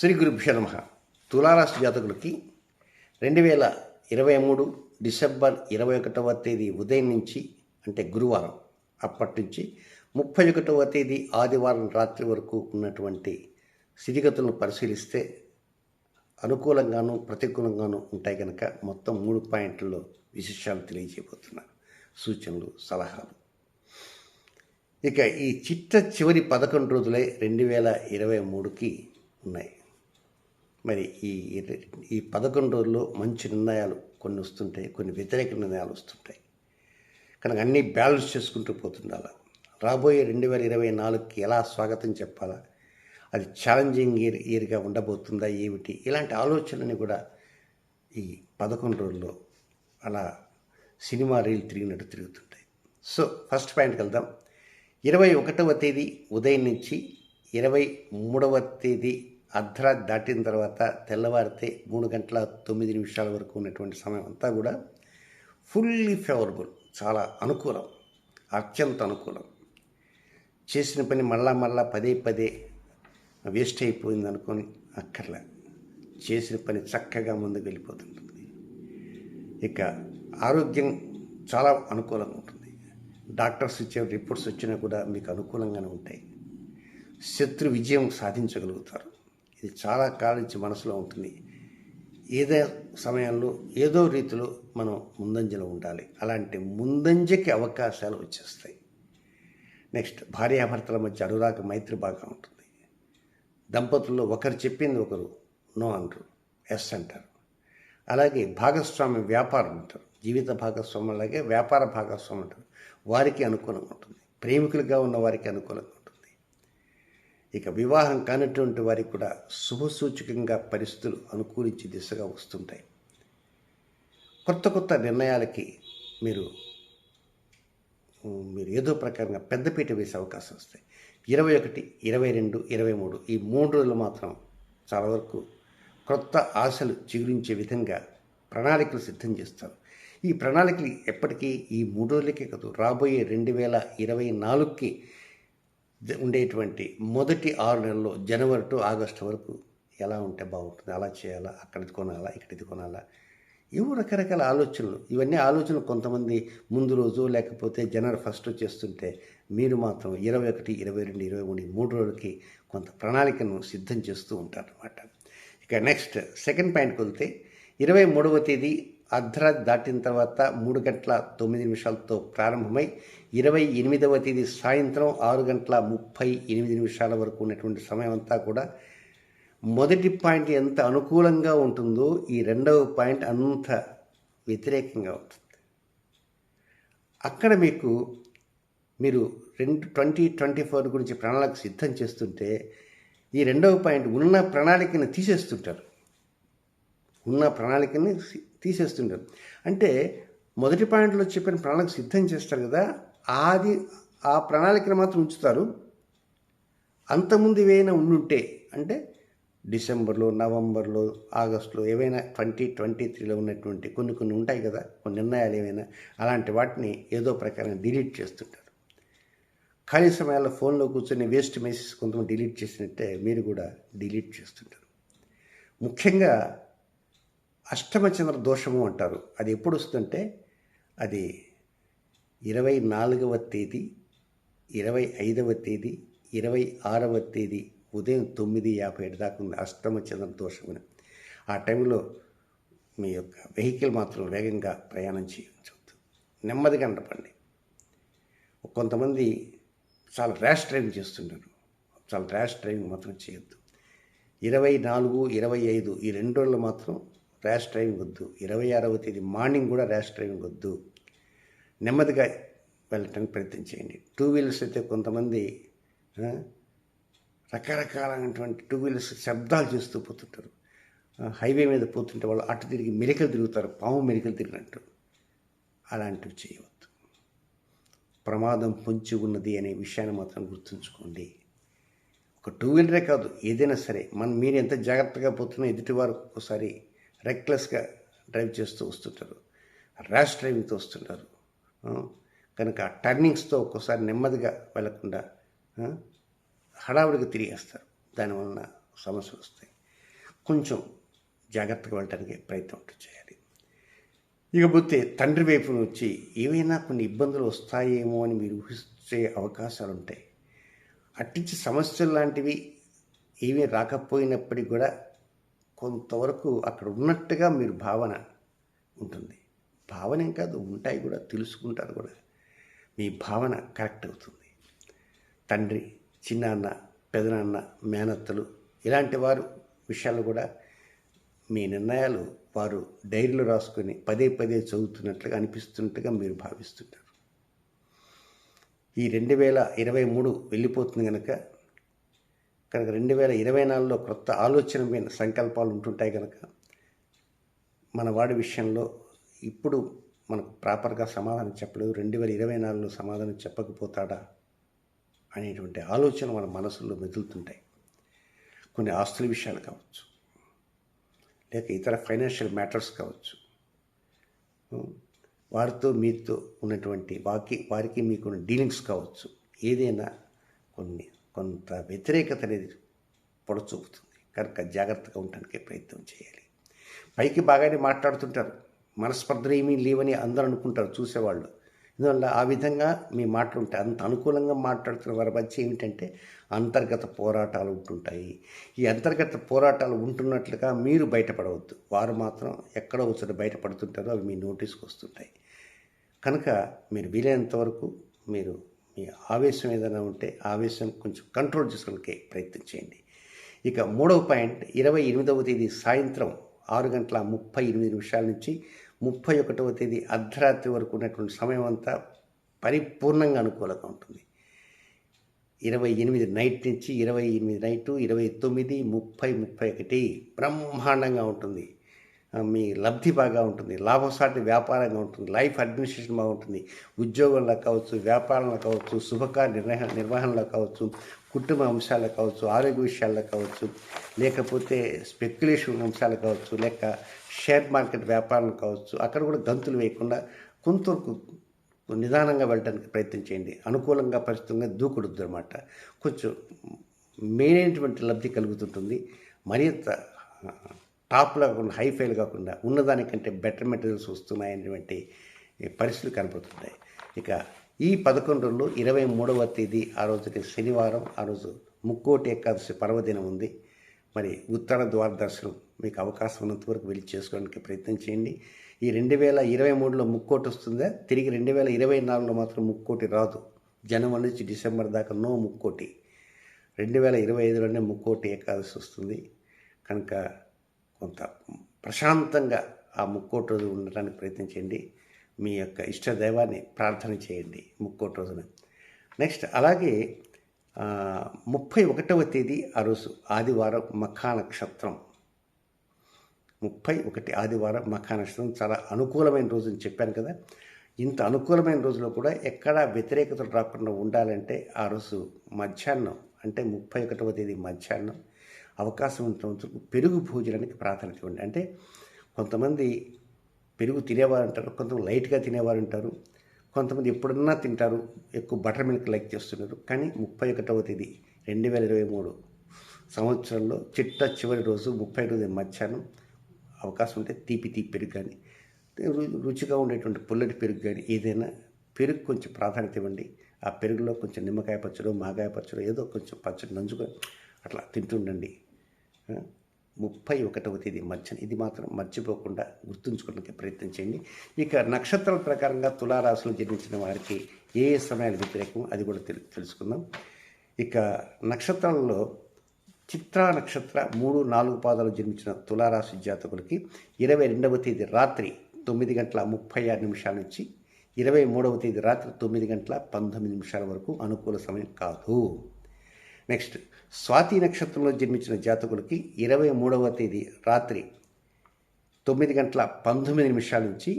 శ్రీ గురుభ్యో నమ. తులారాశి జాతకులకి రెండు వేల ఇరవై మూడు డిసెంబర్ ఇరవై ఒకటవ తేదీ ఉదయం నుంచి అంటే గురువారం అప్పటి నుంచి ముప్పై ఒకటవ తేదీ ఆదివారం రాత్రి వరకు ఉన్నటువంటి స్థితిగతులను పరిశీలిస్తే అనుకూలంగాను ప్రతికూలంగాను ఉంటాయి కనుక మొత్తం మూడు పాయింట్లలో విశేషాలు తెలియజేయబోతున్నాను. సూచనలు సలహాలు. ఇక ఈ చిట్ట చివరి పదకొండు రోజులే రెండు వేల ఇరవై మూడుకి ఉన్నాయి. మరి ఈ ఈ పదకొండు రోజుల్లో మంచి నిర్ణయాలు కొన్ని వస్తుంటాయి కొన్ని వ్యతిరేక నిర్ణయాలు వస్తుంటాయి. కనుక అన్నీ బ్యాలెన్స్ చేసుకుంటూ పోతుండాలి. రాబోయే రెండు వేల ఇరవై నాలుగుకి ఎలా స్వాగతం చెప్పాలా? అది ఛాలెంజింగ్ ఇయర్ ఇయర్గా ఉండబోతుందా ఏమిటి? ఇలాంటి ఆలోచనని కూడా ఈ పదకొండు రోజుల్లో అలా సినిమా రీల్ తిరిగినట్టు తిరుగుతుంటాయి. సో ఫస్ట్ పాయింట్కి వెళ్దాం. ఇరవై ఒకటవ తేదీ ఉదయం నుంచి ఇరవై మూడవ తేదీ అర్ధరాత్రి దాటిన తర్వాత తెల్లవారితే మూడు గంటల తొమ్మిది నిమిషాల వరకు ఉన్నటువంటి సమయం అంతా కూడా ఫుల్లీ ఫేవరబుల్ చాలా అనుకూలం అత్యంత అనుకూలం. చేసిన పని మళ్ళా మళ్ళా పదే పదే వేస్ట్ అయిపోయింది అనుకొని అక్కర్లే. చేసిన పని చక్కగా ముందుకు వెళ్ళిపోతుంటుంది. ఇక ఆరోగ్యం చాలా అనుకూలంగా ఉంటుంది. డాక్టర్స్ ఇచ్చే రిపోర్ట్స్ వచ్చినా కూడా మీకు అనుకూలంగానే ఉంటాయి. శత్రు విజయం సాధించగలుగుతారు. ఇది చాలా కాలం నుంచి మనసులో ఉంటుంది. ఏదో సమయంలో ఏదో రీతిలో మనం ముందంజలో ఉండాలి. అలాంటి ముందంజకి అవకాశాలు వచ్చేస్తాయి. నెక్స్ట్ భార్యాభర్తల మధ్య అనురాగ మైత్రి బాగా ఉంటుంది. దంపతుల్లో ఒకరు చెప్పింది ఒకరు నో అంటారు ఎస్ అంటారు. అలాగే భాగస్వామి వ్యాపారం అంటారు. జీవిత భాగస్వామి అలాగే వ్యాపార భాగస్వామి అంటారు. వారికి అనుకూలంగా ఉంటుంది. ప్రేమికులుగా ఉన్న వారికి అనుకూలంగా ఇక వివాహం కానటువంటి వారికి కూడా శుభసూచకంగా పరిస్థితులు అనుకూలించి దిశగా వస్తుంటాయి. కొత్త కొత్త నిర్ణయాలకి మీరు మీరు ఏదో ప్రకారంగా పెద్దపీట వేసే అవకాశం వస్తాయి. ఇరవై ఒకటి ఇరవై రెండు ఇరవై మూడు ఈ మూడు రోజులు మాత్రం చాలా వరకు క్రొత్త ఆశలు చిగురించే విధంగా ప్రణాళికలు సిద్ధం చేస్తారు. ఈ ప్రణాళికలు ఎప్పటికీ ఈ మూడు రోజులకే కాదు రాబోయే రెండు వేల ఇరవై నాలుగుకి ఉండేటువంటి మొదటి ఆరు నెలల్లో జనవరి టు ఆగస్టు వరకు ఎలా ఉంటే బాగుంటుంది? అలా చేయాలా? అక్కడిది కొనాలా? ఇక్కడిది కొనాలా? ఇవి రకరకాల ఆలోచనలు. ఇవన్నీ ఆలోచనలు కొంతమంది ముందు రోజు లేకపోతే జనవరి ఫస్ట్ చేస్తుంటే మీరు మాత్రం ఇరవై ఒకటి ఇరవై రెండు ఇరవై మూడు మూడు రోజులకి కొంత ప్రణాళికను సిద్ధం చేస్తూ ఉంటారనమాట ఇక నెక్స్ట్ సెకండ్ పాయింట్కి వెళ్తే ఇరవై మూడవ తేదీ అర్ధరాత్రి దాటిన తర్వాత మూడు గంటల తొమ్మిది నిమిషాలతో ప్రారంభమై ఇరవై ఎనిమిదవ తేదీ సాయంత్రం ఆరు గంటల ముప్పై ఎనిమిది నిమిషాల వరకు ఉన్నటువంటి సమయం అంతా కూడా మొదటి పాయింట్ ఎంత అనుకూలంగా ఉంటుందో ఈ రెండవ పాయింట్ అంత వ్యతిరేకంగా ఉంటుంది. అక్కడ మీకు మీరు రెండు ట్వంటీ ట్వంటీ ఫోర్ గురించి ప్రణాళిక సిద్ధం చేస్తుంటే ఈ రెండవ పాయింట్ ఉన్న ప్రణాళికను తీసేస్తుంటారు. ఉన్న ప్రణాళికని తీసేస్తుంటారు. అంటే మొదటి పాయింట్లో చెప్పిన ప్రణాళిక సిద్ధం చేస్తారు కదా అది ఆ ప్రణాళికను మాత్రం ఉంచుతారు. అంతకుముందు ఏవైనా ఉండుంటే అంటే డిసెంబర్లో నవంబర్లో ఆగస్టులో ఏవైనా ట్వంటీ ట్వంటీ త్రీలో ఉన్నటువంటి కొన్ని కొన్ని ఉంటాయి కదా కొన్ని నిర్ణయాలు ఏవైనా అలాంటి వాటిని ఏదో ప్రకారం డిలీట్ చేస్తుంటారు. ఖాళీ సమయాల్లో ఫోన్లో కూర్చొని వేస్ట్ మెసేజ్ కొంతమంది డిలీట్ చేసినట్టే మీరు కూడా డిలీట్ చేస్తుంటారు. ముఖ్యంగా అష్టమచంద్ర దోషము అంటారు. అది ఎప్పుడు వస్తుందంటే అది ఇరవై నాలుగవ తేదీ ఇరవై ఐదవ తేదీ ఇరవై ఆరవ తేదీ ఉదయం తొమ్మిది యాభై ఏడు దాకా ఉంది అష్టమచంద్ర దోషముని ఆ టైంలో మీ యొక్క వెహికల్ మాత్రం వేగంగా ప్రయాణం చేయవచ్చు. నెమ్మదిగా నడపండి. కొంతమంది చాలా ర్యాష్ డ్రైవింగ్ చేస్తుంటారు. చాలా ర్యాష్ డ్రైవింగ్ మాత్రం చేయొద్దు. ఇరవై నాలుగు ఇరవై ఐదు ఈ రెండు రోజులు మాత్రం ర్యాష్ డ్రైవింగ్ వద్దు. ఇరవై ఆరవ తేదీ మార్నింగ్ కూడా ర్యాష్ డ్రైవింగ్ వద్దు. నెమ్మదిగా వెళ్ళటానికి ప్రయత్నం చేయండి. టూ వీలర్స్ అయితే కొంతమంది రకరకాలైనటువంటి టూ వీలర్స్ శబ్దాలు చేస్తూ పోతుంటారు. హైవే మీద పోతుంటే వాళ్ళు అటు తిరిగి మెలికలు తిరుగుతారు పాము మెలికలు తిరిగినట్టు. అలాంటివి చేయవద్దు. ప్రమాదం పొంచి ఉన్నది అనే విషయాన్ని మాత్రం గుర్తుంచుకోండి. ఒక టూ వీలరే కాదు ఏదైనా సరే. మనం మీరు ఎంత జాగ్రత్తగా పోతున్నా ఎదుటివారు ఒకసారి రెక్లెస్గా డ్రైవ్ చేస్తూ వస్తుంటారు. ర్యాష్ డ్రైవింగ్తో వస్తుంటారు. కనుక టర్నింగ్స్తో ఒక్కోసారి నెమ్మదిగా వెళ్ళకుండా హడావుడిగా తిరిగేస్తారు. దానివలన సమస్యలు వస్తాయి. కొంచెం జాగ్రత్తగా వెళ్ళడానికి ప్రయత్నం ఒకటి చేయాలి. ఇకపోతే తండ్రి వైపు నుంచి ఏవైనా కొన్ని ఇబ్బందులు వస్తాయేమో అని మీరు ఊహించే అవకాశాలు ఉంటాయి. అట్టించి సమస్యలు లాంటివి ఏమీ రాకపోయినప్పటికీ కూడా కొంతవరకు అక్కడ ఉన్నట్టుగా మీరు భావన ఉంటుంది. భావన ఏం కాదు ఉంటాయి కూడా తెలుసుకుంటారు కూడా. మీ భావన కరెక్ట్ అవుతుంది. తండ్రి చిన్నాన్న పెదనాన్న మేనత్తలు ఇలాంటి వారు విషయాలు కూడా మీ నిర్ణయాలు వారు డైరీలో రాసుకొని పదే పదే చదువుతున్నట్లుగా అనిపిస్తున్నట్టుగా మీరు భావిస్తుంటారు. ఈ రెండు వేల ఇరవై మూడు వెళ్ళిపోతుంది కనుక కనుక రెండు వేల ఇరవై నాలుగులో కొత్త ఆలోచన మీద సంకల్పాలు ఉంటుంటాయి కనుక మన వాడి విషయంలో ఇప్పుడు మనకు ప్రాపర్గా సమాధానం చెప్పలేదు. రెండు వేల ఇరవై నాలుగులో సమాధానం చెప్పకపోతాడా అనేటువంటి ఆలోచన మన మనసులో మెదులుతుంటాయి. కొన్ని ఆస్తుల విషయాలు కావచ్చు లేక ఇతర ఫైనాన్షియల్ మ్యాటర్స్ కావచ్చు. వారితో మీతో ఉన్నటువంటి వాకి వారికి మీకు డీలింగ్స్ కావచ్చు. ఏదైనా కొన్ని కొంత వ్యతిరేకత అనేది పొడచూపుతుంది. కనుక జాగ్రత్తగా ఉండడానికి ప్రయత్నం చేయాలి. పైకి బాగానే మాట్లాడుతుంటారు. మనస్పర్ధలు ఏమీ లేవని అందరూ అనుకుంటారు చూసేవాళ్ళు. ఇందువల్ల ఆ విధంగా మీ మాటలు ఉంటాయి. అంత అనుకూలంగా మాట్లాడుతున్న వారి మధ్య ఏమిటంటే అంతర్గత పోరాటాలు ఉంటుంటాయి. ఈ అంతర్గత పోరాటాలు ఉంటున్నట్లుగా మీరు బయటపడవద్దు. వారు మాత్రం ఎక్కడో వచ్చి బయటపడుతుంటారో. అవి మీ నోటీస్కి వస్తుంటాయి. కనుక మీరు వీలైనంత వరకు మీరు మీ ఆవేశం ఏదైనా ఉంటే ఆవేశం కొంచెం కంట్రోల్ చేసుకోవడానికి ప్రయత్నం చేయండి. ఇక మూడవ పాయింట్ ఇరవై ఎనిమిదవ తేదీ సాయంత్రం ఆరు గంటల ముప్పై ఎనిమిది నిమిషాల నుంచి ముప్పై ఒకటవ తేదీ అర్ధరాత్రి వరకు ఉన్నటువంటి సమయం అంతా పరిపూర్ణంగా అనుకూలంగా ఉంటుంది. ఇరవై ఎనిమిది నైట్ నుంచి ఇరవై ఎనిమిది నైటు ఇరవై తొమ్మిది ముప్పై ముప్పై ఒకటి బ్రహ్మాండంగా ఉంటుంది. మీ లబ్ధి బాగా ఉంటుంది లాభసాటి వ్యాపారంగా ఉంటుంది లైఫ్ అడ్మినిస్ట్రేషన్ బాగుంటుంది ఉద్యోగంలో కావచ్చు వ్యాపారంలో కావచ్చు శుభకార్య నిర్వహణ నిర్వహణలో కావచ్చు కుటుంబ అంశాలు కావచ్చు ఆరోగ్య విషయాల్లో కావచ్చు లేకపోతే స్పెక్యులేషన్ అంశాలు కావచ్చు లేక షేర్ మార్కెట్ వ్యాపారం కావచ్చు అక్కడ కూడా గంతులు వేయకుండా కొంతవరకు నిదానంగా వెళ్ళడానికి ప్రయత్నం చేయండి. అనుకూలంగా పరిస్థితుల్లో దూకుడుద్దు అనమాట కొంచెం మెయిన్ అయినటువంటి లబ్ధి కలుగుతుంటుంది. మరింత టాప్లో కాకుండా హైఫైలు కాకుండా ఉన్నదానికంటే బెటర్ మెటీరియల్స్ వస్తున్నాయనేటువంటి పరిస్థితులు కనపడుతున్నాయి ఇక ఈ పదకొండు రోజులు ఇరవై మూడవ తేదీ ఆ రోజుకి శనివారం ఆ రోజు ముక్కోటి ఏకాదశి పర్వదినం ఉంది. మరి ఉత్తర ద్వార దర్శనం మీకు అవకాశం ఉన్నంత వరకు వెళ్ళి చేసుకోవడానికి ప్రయత్నం చేయండి. ఈ రెండు వేల ఇరవై మూడులో ముక్కోటి వస్తుందా? తిరిగి రెండు వేల ఇరవై నాలుగులో మాత్రం ముక్కోటి రాదు. జనవరి నుంచి డిసెంబర్ దాకా నో ముక్కోటి. రెండు వేల ఇరవై ఐదులోనే ముక్కోటి ఏకాదశి వస్తుంది. కనుక కొంత ప్రశాంతంగా ఆ ముక్కోటి రోజు ఉండడానికి ప్రయత్నించండి మీ యొక్క ఇష్ట దైవాన్ని ప్రార్థన చేయండి ముక్కోటి రోజున. నెక్స్ట్ అలాగే ముప్పై ఒకటవ తేదీ ఆ రోజు ఆదివారం మఖా నక్షత్రం. ముప్పై ఒకటి ఆదివారం మఖా నక్షత్రం చాలా అనుకూలమైన రోజు అని చెప్పాను కదా. ఇంత అనుకూలమైన రోజులో కూడా ఎక్కడా వ్యతిరేకతలు రాకుండా ఉండాలంటే ఆ రోజు మధ్యాహ్నం అంటే ముప్పై ఒకటవ తేదీ మధ్యాహ్నం అవకాశం ఉన్నంత పెరుగు భోజనానికి ప్రాధాన్యత ఇవ్వండి. అంటే కొంతమంది పెరుగు తినేవారు అంటారు కొంతమంది లైట్గా తినేవారు ఉంటారు కొంతమంది ఎప్పుడన్నా తింటారు ఎక్కువ బటర్ మిల్క్ లైక్ చేస్తున్నారు. కానీ ముప్పై ఒకటవ తేదీ రెండు వేల ఇరవై మూడు సంవత్సరంలో చిట్ట చివరి రోజు ముప్పై రోజు మధ్యాహ్నం అవకాశం ఉంటే తీపి తీపి పెరుగు కానీ రుచిగా ఉండేటువంటి పుల్లటి పెరుగు కానీ ఏదైనా పెరుగు కొంచెం ప్రాధాన్యత ఇవ్వండి. ఆ పెరుగులో కొంచెం నిమ్మకాయ పచ్చడి మాగాయ పచ్చడి ఏదో కొంచెం పచ్చడి నంచుకొని అట్లా తింటుండండి. ముప్పై ఒకటవ తేదీ మధ్యన ఇది మాత్రం మర్చిపోకుండా గుర్తుంచుకోవడానికి ప్రయత్నం చేయండి. ఇక నక్షత్రాల ప్రకారంగా తులారాశులు జన్మించిన వారికి ఏ ఏ సమయాలు వ్యతిరేకం అది కూడా తెలు తెలుసుకుందాం. ఇక నక్షత్రాలలో చిత్రా నక్షత్ర మూడు నాలుగు పాదాలు జన్మించిన తులారాశి జాతకులకి ఇరవై రెండవ తేదీ రాత్రి తొమ్మిది గంటల ముప్పై ఆరు నిమిషాల నుంచి ఇరవై మూడవ తేదీ రాత్రి తొమ్మిది గంటల పంతొమ్మిది నిమిషాల వరకు అనుకూల సమయం కాదు. నెక్స్ట్. స్వాతి నక్షత్రంలో జన్మించిన జాతకులకి ఇరవై మూడవ తేదీ రాత్రి తొమ్మిది గంటల పంతొమ్మిది నిమిషాల నుంచి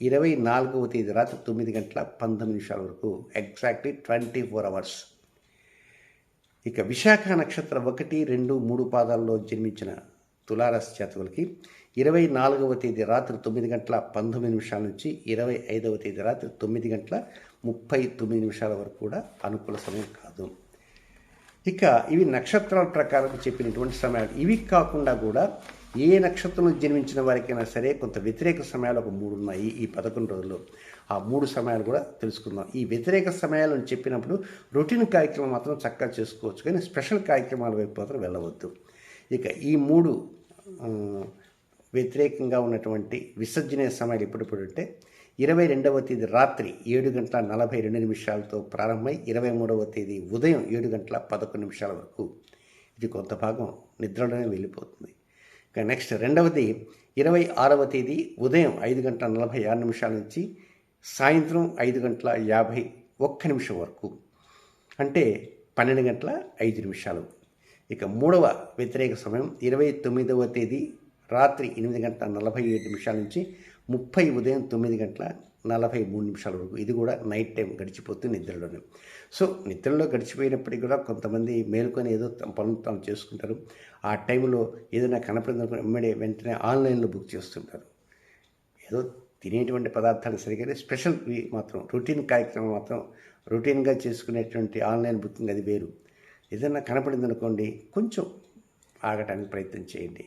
ఇరవై నాలుగవ తేదీ రాత్రి తొమ్మిది గంటల పంతొమ్మిది నిమిషాల వరకు ఎగ్జాక్ట్లీ ట్వంటీ ఫోర్ అవర్స్ ఇక విశాఖ నక్షత్రం ఒకటి రెండు మూడు పాదాల్లో జన్మించిన తులారాశి జాతకులకి ఇరవై నాలుగవ తేదీ రాత్రి తొమ్మిది గంటల పంతొమ్మిది నిమిషాల నుంచి ఇరవై ఐదవ తేదీ రాత్రి తొమ్మిది గంటల ముప్పై తొమ్మిది నిమిషాల వరకు కూడా అనుకూల సమయం కాదు. ఇక ఇవి నక్షత్రాల ప్రకారం చెప్పినటువంటి సమయాలు. ఇవి కాకుండా కూడా ఏ నక్షత్రంలో జన్మించిన వారికైనా సరే కొంత వ్యతిరేక సమయాలు ఒక మూడు ఉన్నాయి ఈ పదకొండు రోజుల్లో. ఆ మూడు సమయాలు కూడా తెలుసుకుందాం. ఈ వ్యతిరేక సమయాలను చెప్పినప్పుడు రొటీన్ కార్యక్రమం మాత్రం చక్కగా చేసుకోవచ్చు కానీ స్పెషల్ కార్యక్రమాల వైపు మాత్రం వెళ్ళవద్దు. ఇక ఈ మూడు వ్యతిరేకంగా ఉన్నటువంటి విసర్జనీయ సమయాలు ఎప్పుడెప్పుడు అంటే ఇరవై రెండవ తేదీ రాత్రి ఏడు గంటల నలభై రెండు నిమిషాలతో ప్రారంభమై ఇరవై మూడవ తేదీ ఉదయం ఏడు గంటల పదకొండు నిమిషాల వరకు. ఇది కొంత భాగం నిద్రలోనే వెళ్ళిపోతుంది. ఇక నెక్స్ట్ రెండవది ఇరవై ఆరవ తేదీ ఉదయం ఐదు గంటల నలభై ఆరు నిమిషాల నుంచి సాయంత్రం ఐదు గంటల యాభై ఒక్క నిమిషం వరకు. అంటే పన్నెండు గంటల ఐదు నిమిషాలు. ఇక మూడవ వ్యతిరేక సమయం ఇరవై తొమ్మిదవ తేదీ రాత్రి ఎనిమిది గంటల నలభై ఏడు నిమిషాల నుంచి ముప్పై ఉదయం తొమ్మిది గంటల నలభై మూడు నిమిషాల వరకు. ఇది కూడా నైట్ టైం గడిచిపోతుంది నిద్రలోనే. సో నిద్రలో గడిచిపోయినప్పటికీ కూడా కొంతమంది మేలుకొని ఏదో తమ పనులు తాము చేసుకుంటారు. ఆ టైంలో ఏదైనా కనపడింది వెంబడే వెంటనే ఆన్లైన్లో బుక్ చేస్తుంటారు. ఏదో తినేటువంటి పదార్థాలు సరిగ్గా స్పెషల్ మాత్రం. రొటీన్ కార్యక్రమం మాత్రం రొటీన్గా చేసుకునేటువంటి ఆన్లైన్ బుకింగ్ అది వేరు. ఏదైనా కనపడింది అనుకోండి కొంచెం ఆగటానికి ప్రయత్నం చేయండి.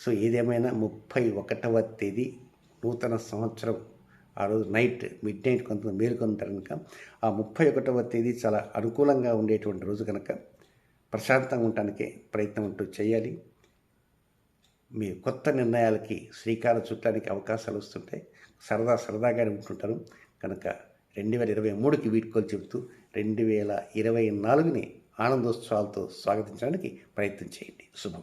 సో ఏదేమైనా ముప్పై ఒకటవ తేదీ నూతన సంవత్సరం. ఆ రోజు నైట్ మిడ్ నైట్ కొంత మేలుకొంటారు కనుక ఆ ముప్పై ఒకటవ తేదీ చాలా అనుకూలంగా ఉండేటువంటి రోజు కనుక ప్రశాంతంగా ఉండటానికి ప్రయత్నం ఉంటూ చేయాలి. మీ కొత్త నిర్ణయాలకి శ్రీకారం చుట్టడానికి అవకాశాలు వస్తుంటాయి సరదా సరదాగానే ఉంటుంటారు. కనుక రెండు వేల ఇరవై మూడుకి వీడ్కోలు చెబుతూ రెండు వేల ఇరవై నాలుగుని ఆనందోత్సవాలతో స్వాగతించడానికి ప్రయత్నం చేయండి. శుభం.